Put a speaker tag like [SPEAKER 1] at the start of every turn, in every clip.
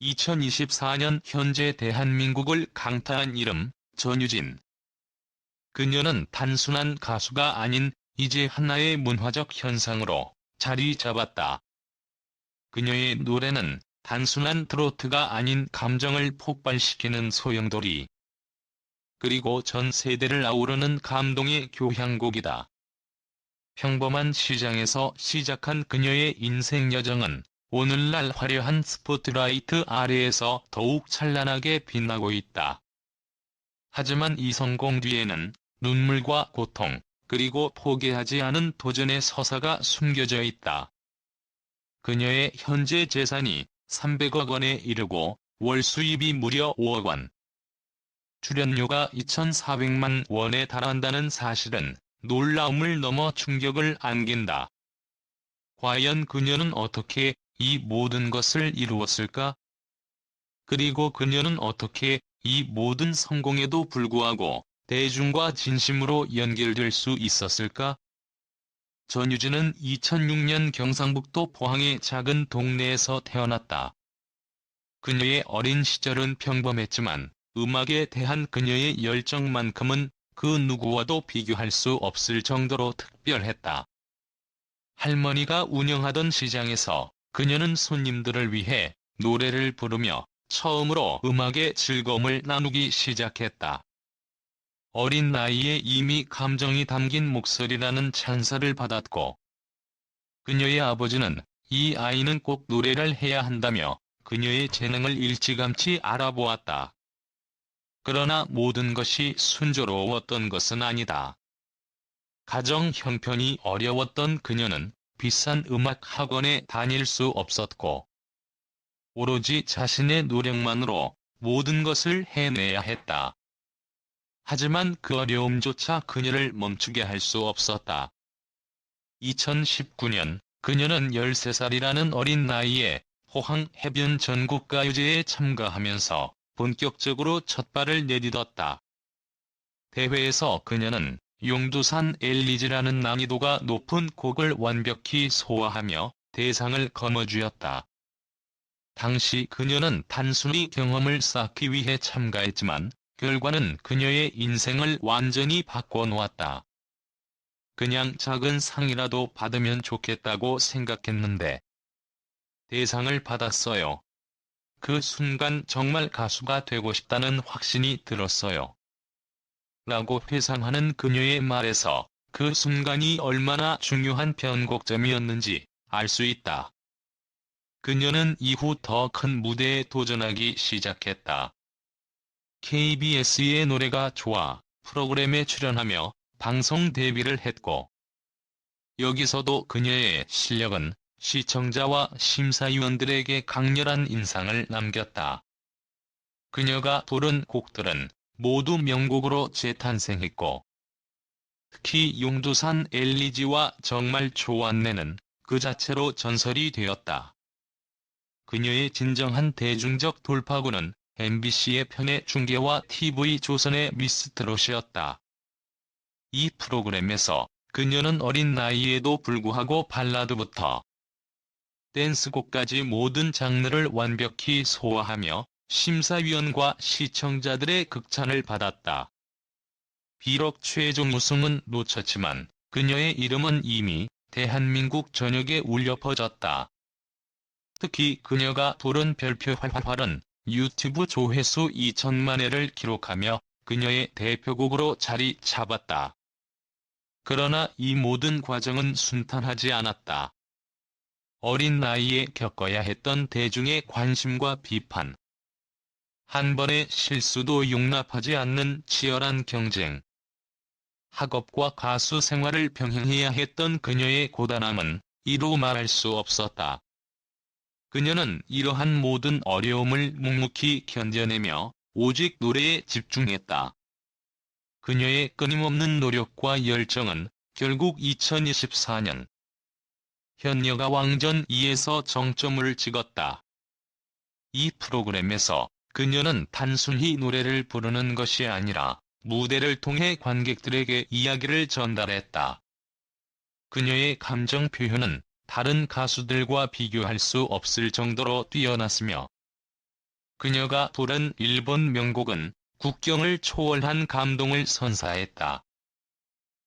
[SPEAKER 1] 2024년 현재 대한민국을 강타한 이름 전유진. 그녀는 단순한 가수가 아닌 이제 하나의 문화적 현상으로 자리 잡았다. 그녀의 노래는 단순한 트로트가 아닌 감정을 폭발시키는 소용돌이. 그리고 전 세대를 아우르는 감동의 교향곡이다. 평범한 시장에서 시작한 그녀의 인생 여정은 오늘날 화려한 스포트라이트 아래에서 더욱 찬란하게 빛나고 있다. 하지만 이 성공 뒤에는 눈물과 고통, 그리고 포기하지 않은 도전의 서사가 숨겨져 있다. 그녀의 현재 재산이 300억 원에 이르고 월 수입이 무려 5억 원. 출연료가 2,400만 원에 달한다는 사실은 놀라움을 넘어 충격을 안긴다. 과연 그녀는 어떻게 이 모든 것을 이루었을까? 그리고 그녀는 어떻게 이 모든 성공에도 불구하고 대중과 진심으로 연결될 수 있었을까? 전유진은 2006년 경상북도 포항의 작은 동네에서 태어났다. 그녀의 어린 시절은 평범했지만 음악에 대한 그녀의 열정만큼은 그 누구와도 비교할 수 없을 정도로 특별했다. 할머니가 운영하던 시장에서 그녀는 손님들을 위해 노래를 부르며 처음으로 음악의 즐거움을 나누기 시작했다. 어린 나이에 이미 감정이 담긴 목소리라는 찬사를 받았고 그녀의 아버지는 이 아이는 꼭 노래를 해야 한다며 그녀의 재능을 일찌감치 알아보았다. 그러나 모든 것이 순조로웠던 것은 아니다. 가정 형편이 어려웠던 그녀는 비싼 음악 학원에 다닐 수 없었고 오로지 자신의 노력만으로 모든 것을 해내야 했다. 하지만 그 어려움조차 그녀를 멈추게 할 수 없었다. 2019년 그녀는 13살이라는 어린 나이에 포항 해변 전국가요제에 참가하면서 본격적으로 첫 발을 내딛었다. 대회에서 그녀는 용두산 엘리지라는 난이도가 높은 곡을 완벽히 소화하며 대상을 거머쥐었다. 당시 그녀는 단순히 경험을 쌓기 위해 참가했지만 결과는 그녀의 인생을 완전히 바꿔놓았다. 그냥 작은 상이라도 받으면 좋겠다고 생각했는데 대상을 받았어요. 그 순간 정말 가수가 되고 싶다는 확신이 들었어요. 라고 회상하는 그녀의 말에서 그 순간이 얼마나 중요한 변곡점이었는지 알 수 있다. 그녀는 이후 더 큰 무대에 도전하기 시작했다. KBS의 노래가 좋아 프로그램에 출연하며 방송 데뷔를 했고 여기서도 그녀의 실력은 시청자와 심사위원들에게 강렬한 인상을 남겼다. 그녀가 부른 곡들은 모두 명곡으로 재탄생했고 특히 용두산 엘리지와 정말 좋았네는 그 자체로 전설이 되었다. 그녀의 진정한 대중적 돌파구는 MBC의 편의 중계와 TV조선의 미스트롯이었다. 이 프로그램에서 그녀는 어린 나이에도 불구하고 발라드부터 댄스곡까지 모든 장르를 완벽히 소화하며 심사위원과 시청자들의 극찬을 받았다. 비록 최종 우승은 놓쳤지만 그녀의 이름은 이미 대한민국 전역에 울려 퍼졌다. 특히 그녀가 부른 별표 활활활은 유튜브 조회수 2천만 회를 기록하며 그녀의 대표곡으로 자리 잡았다. 그러나 이 모든 과정은 순탄하지 않았다. 어린 나이에 겪어야 했던 대중의 관심과 비판. 한 번의 실수도 용납하지 않는 치열한 경쟁. 학업과 가수 생활을 병행해야 했던 그녀의 고단함은 이루 말할 수 없었다. 그녀는 이러한 모든 어려움을 묵묵히 견뎌내며 오직 노래에 집중했다. 그녀의 끊임없는 노력과 열정은 결국 2024년 현녀가 왕전 2에서 정점을 찍었다. 이 프로그램에서 그녀는 단순히 노래를 부르는 것이 아니라 무대를 통해 관객들에게 이야기를 전달했다. 그녀의 감정 표현은 다른 가수들과 비교할 수 없을 정도로 뛰어났으며 그녀가 부른 일본 명곡은 국경을 초월한 감동을 선사했다.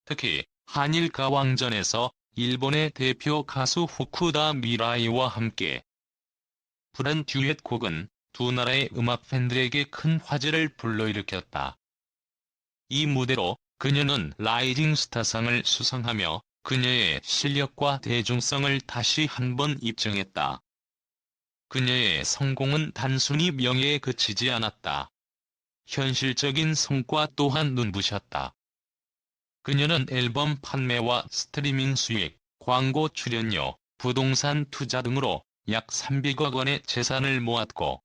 [SPEAKER 1] 특히 한일 가왕전에서 일본의 대표 가수 후쿠다 미라이와 함께 부른 듀엣곡은 두 나라의 음악 팬들에게 큰 화제를 불러일으켰다. 이 무대로 그녀는 라이징 스타상을 수상하며 그녀의 실력과 대중성을 다시 한 번 입증했다. 그녀의 성공은 단순히 명예에 그치지 않았다. 현실적인 성과 또한 눈부셨다. 그녀는 앨범 판매와 스트리밍 수익, 광고 출연료, 부동산 투자 등으로 약 300억 원의 재산을 모았고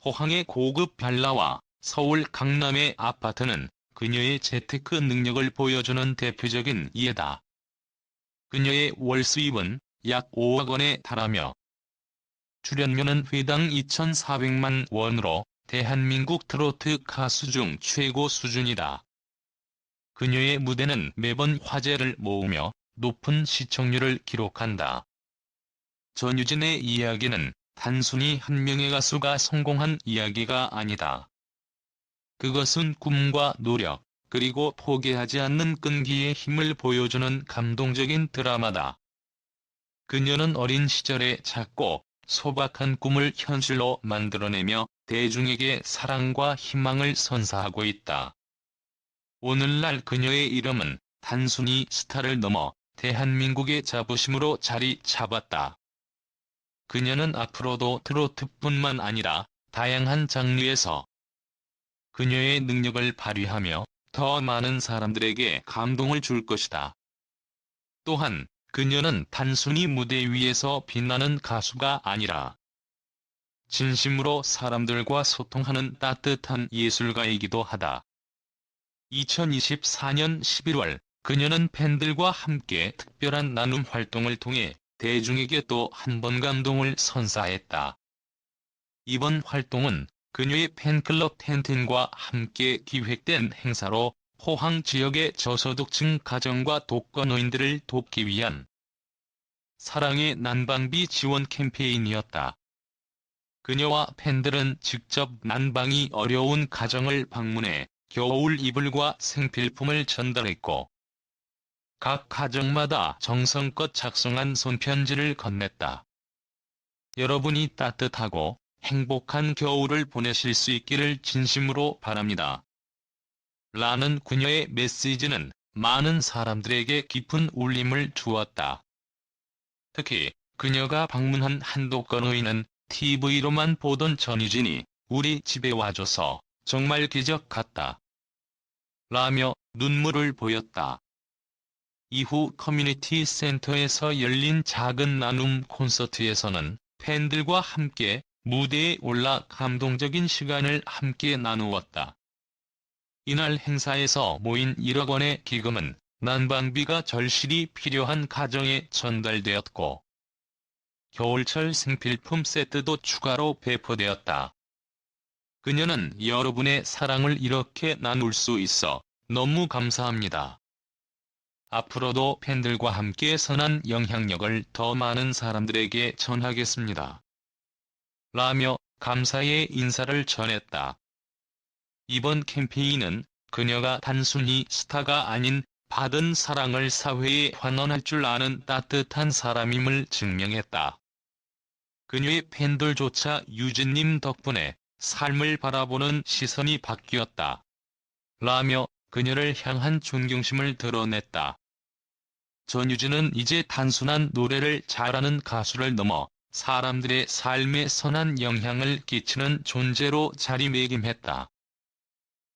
[SPEAKER 1] 포항의 고급 빌라와 서울 강남의 아파트는 그녀의 재테크 능력을 보여주는 대표적인 예다. 그녀의 월 수입은 약 5억 원에 달하며 출연료는 회당 2,400만 원으로 대한민국 트로트 가수 중 최고 수준이다. 그녀의 무대는 매번 화제를 모으며 높은 시청률을 기록한다. 전유진의 이야기는 단순히 한 명의 가수가 성공한 이야기가 아니다. 그것은 꿈과 노력, 그리고 포기하지 않는 끈기의 힘을 보여주는 감동적인 드라마다. 그녀는 어린 시절에 작고 소박한 꿈을 현실로 만들어내며 대중에게 사랑과 희망을 선사하고 있다. 오늘날 그녀의 이름은 단순히 스타를 넘어 대한민국의 자부심으로 자리 잡았다. 그녀는 앞으로도 트로트뿐만 아니라 다양한 장르에서 그녀의 능력을 발휘하며 더 많은 사람들에게 감동을 줄 것이다. 또한 그녀는 단순히 무대 위에서 빛나는 가수가 아니라 진심으로 사람들과 소통하는 따뜻한 예술가이기도 하다. 2024년 11월 그녀는 팬들과 함께 특별한 나눔 활동을 통해 대중에게 또 한 번 감동을 선사했다. 이번 활동은 그녀의 팬클럽 텐텐과 함께 기획된 행사로 포항 지역의 저소득층 가정과 독거노인들을 돕기 위한 사랑의 난방비 지원 캠페인이었다. 그녀와 팬들은 직접 난방이 어려운 가정을 방문해 겨울 이불과 생필품을 전달했고 각 가정마다 정성껏 작성한 손편지를 건넸다. 여러분이 따뜻하고 행복한 겨울을 보내실 수 있기를 진심으로 바랍니다. 라는 그녀의 메시지는 많은 사람들에게 깊은 울림을 주었다. 특히 그녀가 방문한 한독거노인은 TV로만 보던 전유진이 우리 집에 와줘서 정말 기적 같다. 라며 눈물을 보였다. 이후 커뮤니티 센터에서 열린 작은 나눔 콘서트에서는 팬들과 함께 무대에 올라 감동적인 시간을 함께 나누었다. 이날 행사에서 모인 1억 원의 기금은 난방비가 절실히 필요한 가정에 전달되었고 겨울철 생필품 세트도 추가로 배포되었다. 그녀는 여러분의 사랑을 이렇게 나눌 수 있어 너무 감사합니다. 앞으로도 팬들과 함께 선한 영향력을 더 많은 사람들에게 전하겠습니다. 라며 감사의 인사를 전했다. 이번 캠페인은 그녀가 단순히 스타가 아닌 받은 사랑을 사회에 환원할 줄 아는 따뜻한 사람임을 증명했다. 그녀의 팬들조차 유진님 덕분에 삶을 바라보는 시선이 바뀌었다. 라며 그녀를 향한 존경심을 드러냈다. 전유진은 이제 단순한 노래를 잘하는 가수를 넘어 사람들의 삶에 선한 영향을 끼치는 존재로 자리매김했다.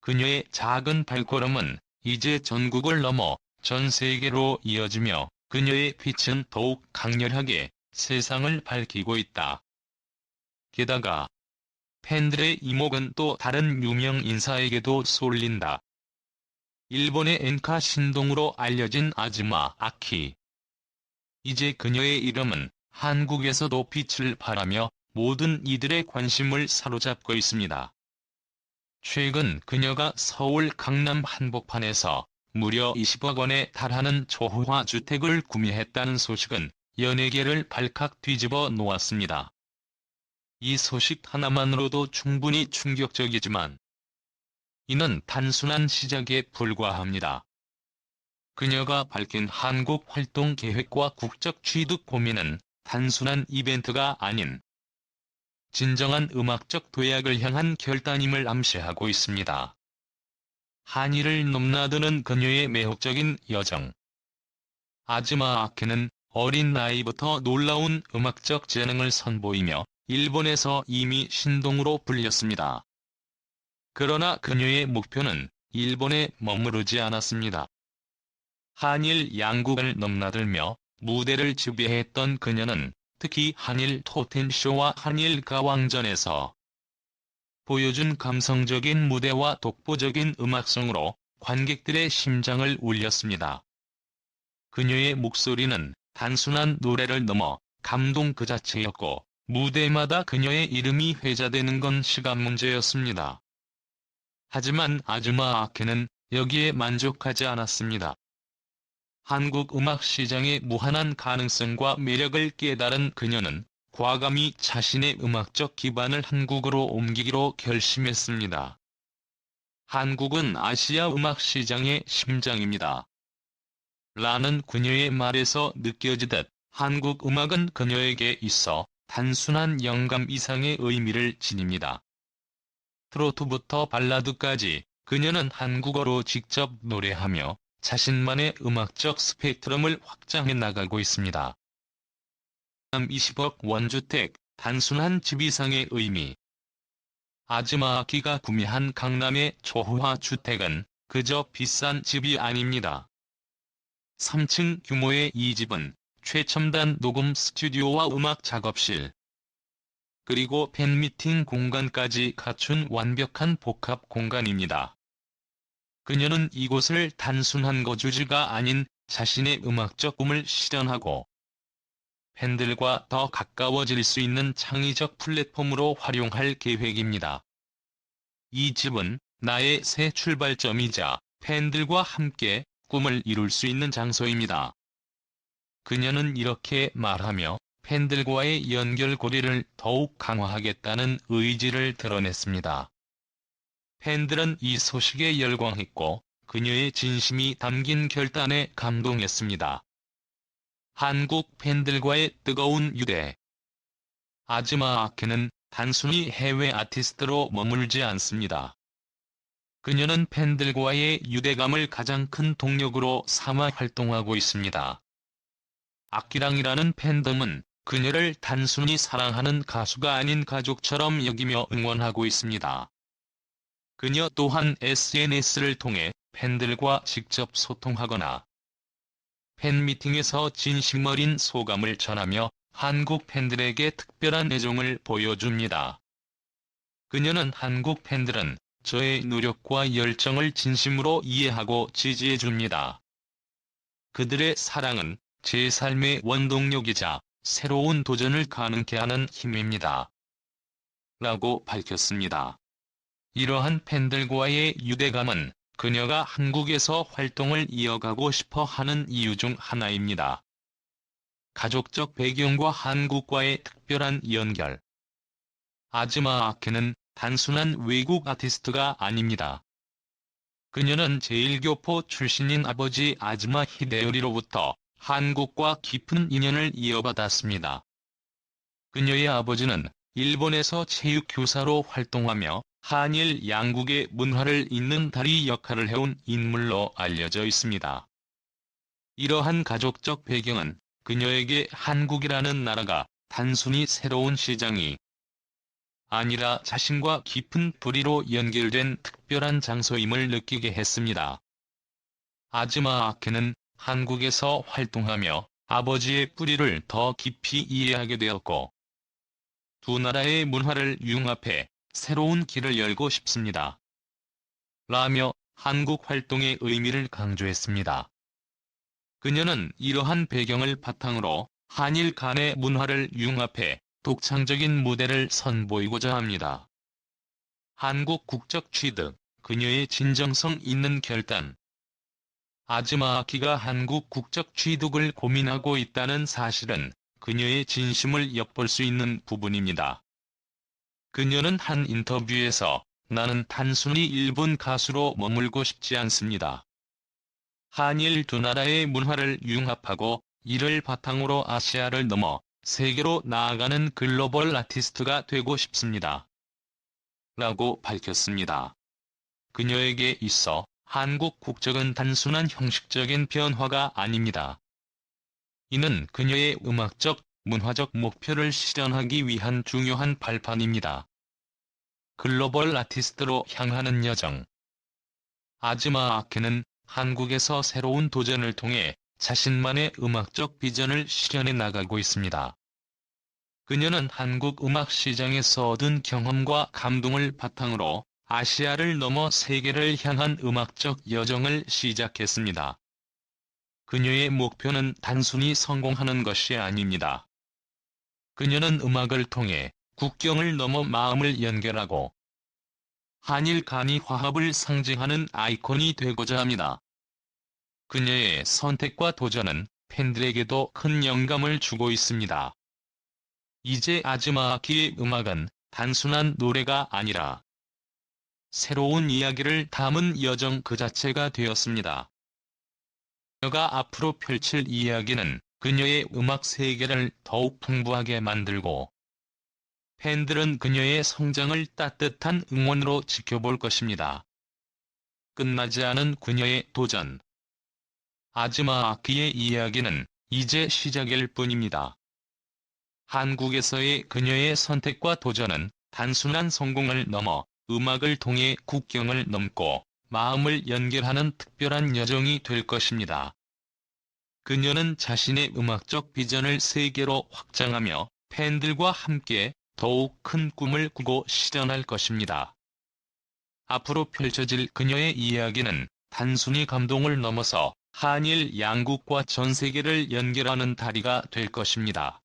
[SPEAKER 1] 그녀의 작은 발걸음은 이제 전국을 넘어 전 세계로 이어지며 그녀의 빛은 더욱 강렬하게 세상을 밝히고 있다. 게다가 팬들의 이목은 또 다른 유명 인사에게도 쏠린다. 일본의 엔카 신동으로 알려진 아즈마 아키. 이제 그녀의 이름은 한국에서도 빛을 발하며 모든 이들의 관심을 사로잡고 있습니다. 최근 그녀가 서울 강남 한복판에서 무려 20억 원에 달하는 초호화 주택을 구매했다는 소식은 연예계를 발칵 뒤집어 놓았습니다. 이 소식 하나만으로도 충분히 충격적이지만 이는 단순한 시작에 불과합니다. 그녀가 밝힌 한국 활동 계획과 국적 취득 고민은 단순한 이벤트가 아닌 진정한 음악적 도약을 향한 결단임을 암시하고 있습니다. 한이를 넘나드는 그녀의 매혹적인 여정. 아즈마 아케는 어린 나이부터 놀라운 음악적 재능을 선보이며 일본에서 이미 신동으로 불렸습니다. 그러나 그녀의 목표는 일본에 머무르지 않았습니다. 한일 양국을 넘나들며 무대를 지배했던 그녀는 특히 한일 토텐쇼와 한일 가왕전에서 보여준 감성적인 무대와 독보적인 음악성으로 관객들의 심장을 울렸습니다. 그녀의 목소리는 단순한 노래를 넘어 감동 그 자체였고 무대마다 그녀의 이름이 회자되는 건 시간 문제였습니다. 하지만 아즈마 아케는 여기에 만족하지 않았습니다. 한국 음악 시장의 무한한 가능성과 매력을 깨달은 그녀는 과감히 자신의 음악적 기반을 한국으로 옮기기로 결심했습니다. 한국은 아시아 음악 시장의 심장입니다. 라는 그녀의 말에서 느껴지듯 한국 음악은 그녀에게 있어 단순한 영감 이상의 의미를 지닙니다. 트로트부터 발라드까지 그녀는 한국어로 직접 노래하며 자신만의 음악적 스펙트럼을 확장해 나가고 있습니다. 20억 원주택, 단순한 집 이상의 의미 아즈마아키가 구매한 강남의 초호화 주택은 그저 비싼 집이 아닙니다. 3층 규모의 이 집은 최첨단 녹음 스튜디오와 음악 작업실, 그리고 팬미팅 공간까지 갖춘 완벽한 복합 공간입니다. 그녀는 이곳을 단순한 거주지가 아닌 자신의 음악적 꿈을 실현하고 팬들과 더 가까워질 수 있는 창의적 플랫폼으로 활용할 계획입니다. 이 집은 나의 새 출발점이자 팬들과 함께 꿈을 이룰 수 있는 장소입니다. 그녀는 이렇게 말하며 팬들과의 연결고리를 더욱 강화하겠다는 의지를 드러냈습니다. 팬들은 이 소식에 열광했고 그녀의 진심이 담긴 결단에 감동했습니다. 한국 팬들과의 뜨거운 유대 아즈마 아케는 단순히 해외 아티스트로 머물지 않습니다. 그녀는 팬들과의 유대감을 가장 큰 동력으로 삼아 활동하고 있습니다. 아키랑이라는 팬덤은 그녀를 단순히 사랑하는 가수가 아닌 가족처럼 여기며 응원하고 있습니다. 그녀 또한 SNS를 통해 팬들과 직접 소통하거나 팬미팅에서 진심 어린 소감을 전하며 한국 팬들에게 특별한 애정을 보여줍니다. 그녀는 한국 팬들은 저의 노력과 열정을 진심으로 이해하고 지지해줍니다. 그들의 사랑은 제 삶의 원동력이자 새로운 도전을 가능케 하는 힘입니다. 라고 밝혔습니다. 이러한 팬들과의 유대감은 그녀가 한국에서 활동을 이어가고 싶어 하는 이유 중 하나입니다. 가족적 배경과 한국과의 특별한 연결. 아즈마 아케는 단순한 외국 아티스트가 아닙니다. 그녀는 제1교포 출신인 아버지 아즈마 히데요리로부터 한국과 깊은 인연을 이어받았습니다. 그녀의 아버지는 일본에서 체육교사로 활동하며 한일 양국의 문화를 잇는 다리 역할을 해온 인물로 알려져 있습니다. 이러한 가족적 배경은 그녀에게 한국이라는 나라가 단순히 새로운 시장이 아니라 자신과 깊은 뿌리로 연결된 특별한 장소임을 느끼게 했습니다. 아즈마 아케는 한국에서 활동하며 아버지의 뿌리를 더 깊이 이해하게 되었고 두 나라의 문화를 융합해 새로운 길을 열고 싶습니다. 라며 한국 활동의 의미를 강조했습니다. 그녀는 이러한 배경을 바탕으로 한일 간의 문화를 융합해 독창적인 무대를 선보이고자 합니다. 한국 국적 취득, 그녀의 진정성 있는 결단, 아즈마아키가 한국 국적 취득을 고민하고 있다는 사실은 그녀의 진심을 엿볼 수 있는 부분입니다. 그녀는 한 인터뷰에서 나는 단순히 일본 가수로 머물고 싶지 않습니다. 한일 두 나라의 문화를 융합하고 이를 바탕으로 아시아를 넘어 세계로 나아가는 글로벌 아티스트가 되고 싶습니다. 라고 밝혔습니다. 그녀에게 있어 한국 국적은 단순한 형식적인 변화가 아닙니다. 이는 그녀의 음악적, 문화적 목표를 실현하기 위한 중요한 발판입니다. 글로벌 아티스트로 향하는 여정 아즈마 아케는 한국에서 새로운 도전을 통해 자신만의 음악적 비전을 실현해 나가고 있습니다. 그녀는 한국 음악 시장에서 얻은 경험과 감동을 바탕으로 아시아를 넘어 세계를 향한 음악적 여정을 시작했습니다. 그녀의 목표는 단순히 성공하는 것이 아닙니다. 그녀는 음악을 통해 국경을 넘어 마음을 연결하고 한일 간의 화합을 상징하는 아이콘이 되고자 합니다. 그녀의 선택과 도전은 팬들에게도 큰 영감을 주고 있습니다. 이제 아즈마아키의 음악은 단순한 노래가 아니라 새로운 이야기를 담은 여정 그 자체가 되었습니다. 그녀가 앞으로 펼칠 이야기는 그녀의 음악 세계를 더욱 풍부하게 만들고 팬들은 그녀의 성장을 따뜻한 응원으로 지켜볼 것입니다. 끝나지 않은 그녀의 도전 아즈마 아키의 이야기는 이제 시작일 뿐입니다. 한국에서의 그녀의 선택과 도전은 단순한 성공을 넘어 음악을 통해 국경을 넘고 마음을 연결하는 특별한 여정이 될 것입니다. 그녀는 자신의 음악적 비전을 세계로 확장하며 팬들과 함께 더욱 큰 꿈을 꾸고 실현할 것입니다. 앞으로 펼쳐질 그녀의 이야기는 단순히 감동을 넘어서 한일 양국과 전 세계를 연결하는 다리가 될 것입니다.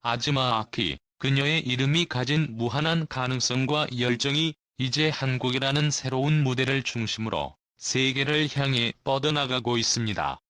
[SPEAKER 1] 아즈마 아키, 그녀의 이름이 가진 무한한 가능성과 열정이 이제 한국이라는 새로운 무대를 중심으로 세계를 향해 뻗어나가고 있습니다.